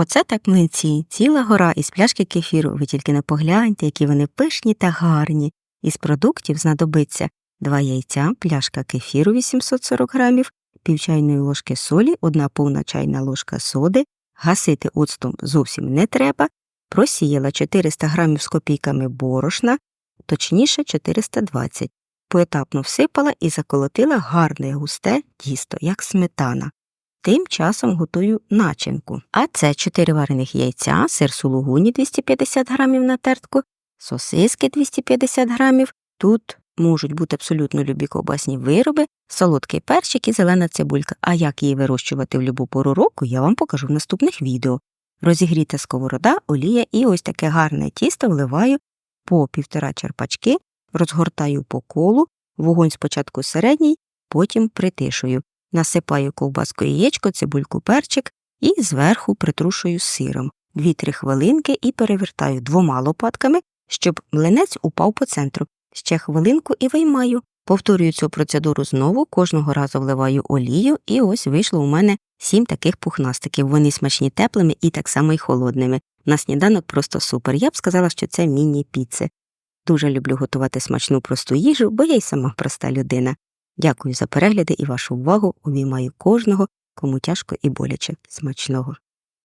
Оце так млинці, ціла гора із пляшки кефіру. Ви тільки не погляньте, які вони пишні та гарні. Із продуктів знадобиться два яйця, пляшка кефіру 840 грамів, пів чайної ложки солі, одна повна чайна ложка соди, гасити оцтом зовсім не треба, просіяла 400 грамів з копійками борошна, точніше 420. Поетапно всипала і заколотила гарне густе тісто, як сметана. Тим часом готую начинку. А це 4 варених яйця, сир сулугуні 250 грамів на тертку, сосиски 250 грамів. Тут можуть бути абсолютно любі ковбасні вироби, солодкий перчик і зелена цибулька. А як її вирощувати в любу пору року, я вам покажу в наступних відео. Розігріта сковорода, олія і ось таке гарне тісто вливаю по півтора черпачки, розгортаю по колу, вогонь спочатку середній, потім притишую. Насипаю ковбаску яєчко, цибульку перчик і зверху притрушую сиром. 2-3 хвилинки і перевертаю двома лопатками, щоб млинець упав по центру. Ще хвилинку і виймаю. Повторюю цю процедуру знову, кожного разу вливаю олію, і ось вийшло у мене сім таких пухнастиків. Вони смачні теплими і так само й холодними. На сніданок просто супер. Я б сказала, що це міні-піци. Дуже люблю готувати смачну просту їжу, бо я й сама проста людина. Дякую за перегляди і вашу увагу. Обіймаю кожного, кому тяжко і боляче. Смачного.